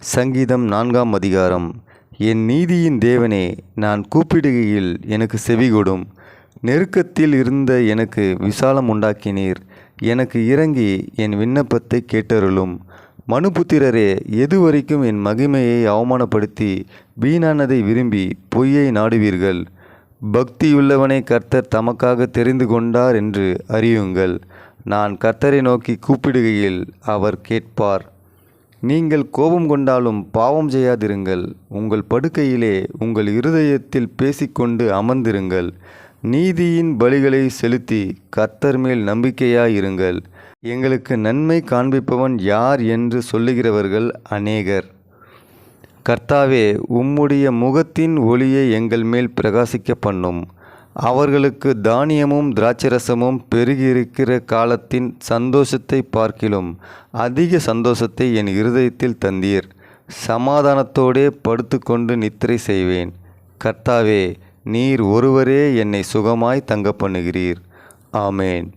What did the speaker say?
சங்கீதம் நான்காம் அதிகாரம். என் நீதியின் தேவனே நான் கூப்பிடுகையில் எனக்கு செவிகொடும் நெருக்கத்தில் இருந்த எனக்கு விசாலம் உண்டாக்கினீர். எனக்கு இறங்கி என் விண்ணப்பத்தை கேட்டருளும். மனுபுத்திரரே எதுவரைக்கும் என் மகிமையை அவமானப்படுத்தி வீணானதை விரும்பி பொய்யை நாடுவீர்கள். பக்தியுள்ளவனை கர்த்தர் தமக்காக தெரிந்து கொண்டார் என்று அறியுங்கள். நான் கர்த்தரை நோக்கி கூப்பிடுகையில் அவர் கேட்பார். நீங்கள் கோபம் கொண்டாலும் பாவம் செய்யாதிருங்கள். உங்கள் படுக்கையிலே உங்கள் இருதயத்தில் பேசிக்கொண்டு அமர்ந்திருங்கள். நீதியின் பலிகளை செலுத்தி கர்த்தர் மேல் நம்பிக்கையாயிருங்கள். எங்களுக்கு நன்மை காண்பிப்பவன் யார் என்று சொல்லுகிறவர்கள் அநேகர். கர்த்தாவே உம்முடைய முகத்தின் ஒளியை எங்கள் மேல் பிரகாசிக்க பண்ணும் அவர்களுக்கு தானியமும் திராட்சரசமும் பெருகியிருக்கிற காலத்தின் சந்தோஷத்தை பார்க்கிலும் அதிக சந்தோஷத்தை என் இருதயத்தில் தந்தீர். சமாதானத்தோடே படுத்துக்கொண்டு நித்திரை செய்வேன். கர்த்தாவே நீர் ஒருவரே என்னை சுகமாய் தங்க பண்ணுகிறீர். ஆமேன்.